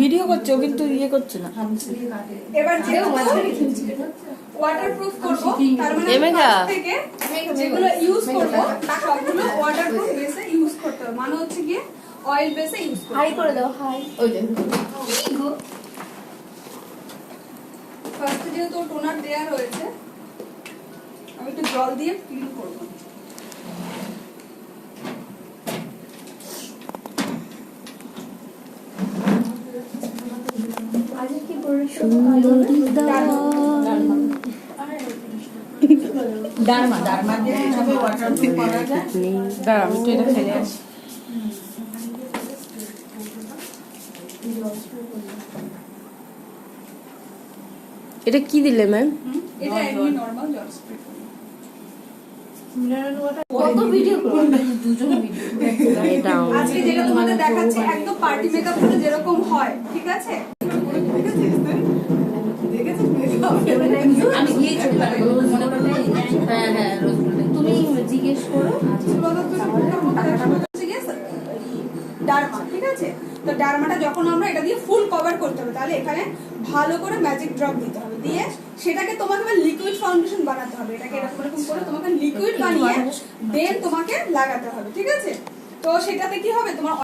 Video করছে ও কিন্তু ইয়ে করছে না। এবার ওয়াটারপ্রুফ করব তার মানে থেকে যেগুলো ইউজ করব সবগুলো ওয়াটারপ্রুফ বেসে ইউজ করতে হবে। মানে হচ্ছে গিয়ে অয়েল বেসে ইউজ করতে হাই করে দাও হাই। ওই যে। ফার্স্টে যেহেতু টোনার দেয়া রয়েছে আমি একটু জল দিয়ে ক্লিন করব। দিয়ে দাঁড়া আমি এটা ফেলে আসি এটা কি দিলে ম্যাম এটা এমনি নরমাল জল স্প্রে কত ভিডিও আজকে যেটা তোমাদের দেখাচ্ছি একদম পার্টি মেকআপ যেরকম হয় ঠিক আছে আমি গিয়েছি মনে করলে ডারমাটা যখন আমরা এটা দিয়ে ফুল কভার করতে হবে তাহলে এখানে ভালো করে ম্যাজিক ড্রপ দিতে হবে দিয়ে সেটাকে তোমাকে লিকুইড ফাউন্ডেশন বানাতে হবে এটাকে এরকম করে তোমাকে লিকুইড বানিয়ে তোমাকে লাগাতে হবে, ঠিক আছে? তো সেটাতে কি হবে? তোমার